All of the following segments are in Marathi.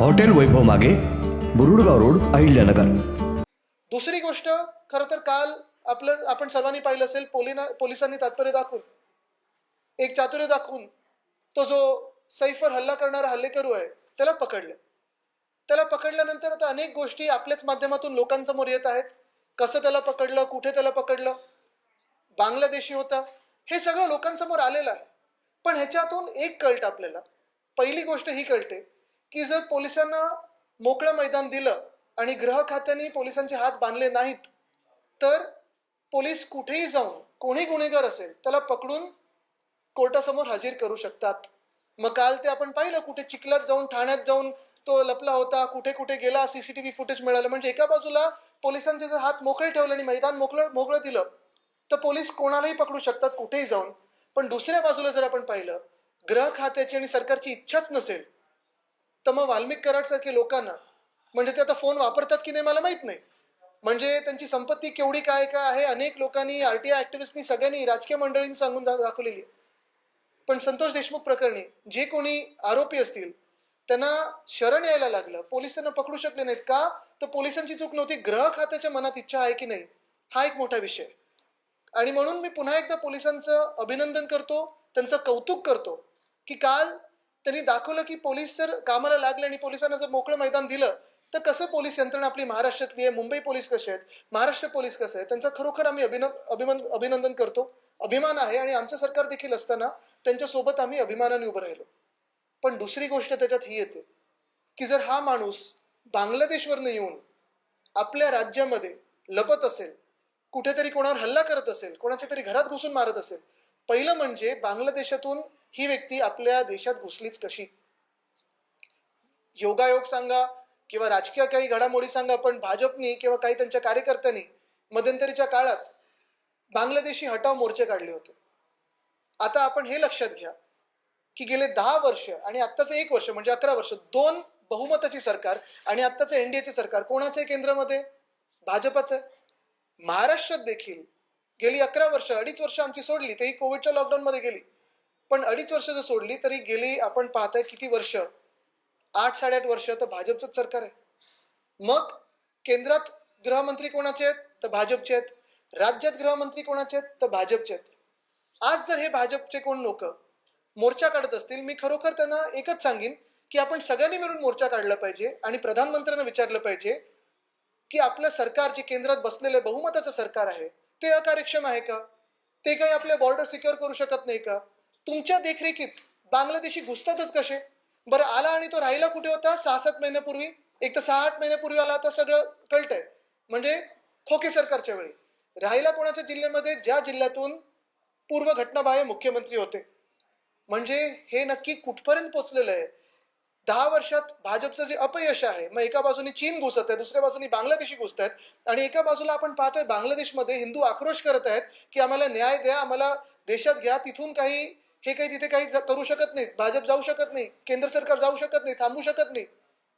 हॉटेल वैभव मागे बुरुडगाव रोड अहिल्यानगर. दुसरी गोष्ट खरं तर काल आपलं आपण सर्वांनी पाहिलं असेल पोलिना पोलिसांनी तात्पर्य दाखवून. एक चातुर्य दाखवून तो जो सैफर हल्ला करणारा हल्लेकरू आहे त्याला पकडलं. त्याला पकडल्यानंतर आता अनेक गोष्टी आपल्याच माध्यमातून लोकांसमोर येत आहेत. कसं त्याला पकडलं कुठे त्याला पकडलं बांगलादेशी होता हे सगळं लोकांसमोर आलेलं आहे. पण ह्याच्यातून एक कळतं आपल्याला. पहिली गोष्ट ही कळते की जर पोलिसांना मोकळं मैदान दिलं आणि ग्रह खात्याने पोलिसांचे हात बांधले नाहीत तर पोलीस कुठेही जाऊन कोणी गुन्हेगार असेल त्याला पकडून कोर्टासमोर हजर करू शकतात. मग काल ते आपण पाहिलं कुठे चिखलात जाऊन ठाण्यात जाऊन तो लपला होता कुठे कुठे गेला सीसीटीव्ही फुटेज मिळालं. म्हणजे एका बाजूला पोलिसांचे जर हात मोकळे ठेवले आणि मैदान मोकळं मोकळं दिलं तर पोलीस कोणालाही पकडू शकतात कुठेही जाऊन. पण दुसऱ्या बाजूला जर आपण पाहिलं ग्रह खात्याची आणि सरकारची इच्छाच नसेल तर मग वाल्मिक कराडसारखे लोकांना म्हणजे ते आता फोन वापरतात की नाही मला माहीत नाही. म्हणजे त्यांची संपत्ती केवढी काय काय आहे अनेक लोकांनी आरटीआय ऍक्टिव्हिस्टनी सगळ्यांनी राजकीय मंडळींनी सांगून दा- दाखवलेली आहे. पण संतोष देशमुख प्रकरणी जे कोणी आरोपी असतील त्यांना शरण यायला लागलं. पोलीस त्यांना पकडू शकले नाहीत. का? तर पोलिसांची चूक नव्हती. ग्रह खात्याच्या मनात इच्छा आहे की नाही हा एक मोठा विषय आणि म्हणून मी पुन्हा एकदा पोलिसांचं अभिनंदन करतो त्यांचं कौतुक करतो की काल त्यांनी दाखवलं की पोलीस जर कामाला लागले आणि पोलिसांना जर मोकळं मैदान दिलं तर कसं पोलीस यंत्रणा आपली महाराष्ट्रातली आहे? मुंबई पोलीस कसे आहेत? महाराष्ट्र पोलीस कसं आहे त्यांचा खरोखर आम्ही अभिन अभिमान अभिनंदन करतो. अभिमान आहे आणि आमचं सरकार देखील असताना त्यांच्यासोबत आम्ही अभिमानाने उभं राहिलो. पण दुसरी गोष्ट त्याच्यात ही येते की जर हा माणूस बांगलादेशवरनं येऊन आपल्या राज्यामध्ये लपत असेल कुठेतरी कोणावर हल्ला करत असेल कोणाच्या तरी घरात घुसून मारत असेल पहिलं म्हणजे बांगलादेशातून ही व्यक्ती आपल्या देशात घुसलीच कशी? योगायोग सांगा किंवा राजकीय काही घडामोडी सांगा पण भाजपनी किंवा काही त्यांच्या कार्यकर्त्यांनी मध्यंतरीच्या काळात बांगलादेशी हटाव मोर्चे काढले होते. आता आपण हे लक्षात घ्या की गेले दहा वर्ष आणि आत्ताचं एक वर्ष म्हणजे अकरा वर्ष दोन बहुमताची सरकार आणि आत्ताचं एनडीएचे सरकार कोणाचं आहे केंद्रामध्ये? भाजपाचं महाराष्ट्रात देखील गेली अकरा वर्ष अडीच वर्ष आमची सोडली तेही कोविडच्या लॉकडाऊन मध्ये गेली. पण अडीच वर्ष जर सोडली तरी गेली आपण पाहताय किती वर्ष? आठ साडेआठ वर्ष तर भाजपचंच सरकार आहे. मग केंद्रात गृहमंत्री कोणाचे आहेत? तर भाजपचे आहेत. राज्यात गृहमंत्री कोणाचे आहेत? तर भाजपचे आहेत. आज जर हे भाजपचे कोण लोक मोर्चा काढत असतील मी खरोखर त्यांना एकच सांगेन की आपण सगळ्यांनी मिळून मोर्चा काढला पाहिजे आणि प्रधानमंत्र्यांना विचारलं पाहिजे की आपलं सरकार जे केंद्रात बसलेलं बहुमताचं सरकार आहे ते अकार्यक्षम आहे का? ते काही आपल्या बॉर्डर सिक्युअर करू शकत नाही का? तुमच्या देखरेखीत बांगलादेशी घुसतातच कसे? बरं आला आणि तो राहिला कुठे होता? सहा सात महिन्यापूर्वी. एक तर सहा आठ महिन्यापूर्वी आला आता सगळं कळतंय. म्हणजे खोके सरकारच्या वेळी. राहिला कोणाच्या जिल्ह्यामध्ये? ज्या जिल्ह्यातून पूर्व घटनाबाह्य मुख्यमंत्री होते. म्हणजे हे नक्की कुठपर्यंत पोहोचलेलं आहे? दहा वर्षात भाजपचं जे अपयश आहे मग एका बाजूने चीन घुसत आहे दुसऱ्या बाजूने बांगलादेशी घुसत आहेत आणि एका बाजूला आपण पाहतोय बांगलादेशमध्ये हिंदू आक्रोश करत आहेत की आम्हाला न्याय द्या आम्हाला देशात घ्या तिथून काही हे काही तिथे काही करू शकत नाहीत. भाजप जाऊ शकत नाही. केंद्र सरकार जाऊ शकत नाही. थांबू शकत नाही.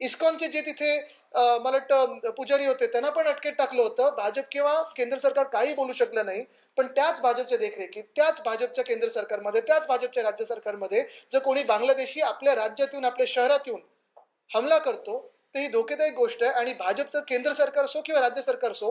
इस्कॉनचे जे तिथे मला वाटतं पुजारी होते त्यांना पण अटकेत टाकलं होतं. भाजप किंवा केंद्र सरकार काही बोलू शकलं नाही. पण त्याच भाजपच्या देखरेखीत त्याच भाजपच्या केंद्र सरकारमध्ये त्याच भाजपच्या राज्य सरकारमध्ये जर कोणी बांगलादेशी आपल्या राज्यात येऊन आपल्या शहरात येऊन हमला करतो तर ही धोकेदायक गोष्ट आहे. आणि भाजपचं केंद्र सरकार असो किंवा राज्य सरकार असो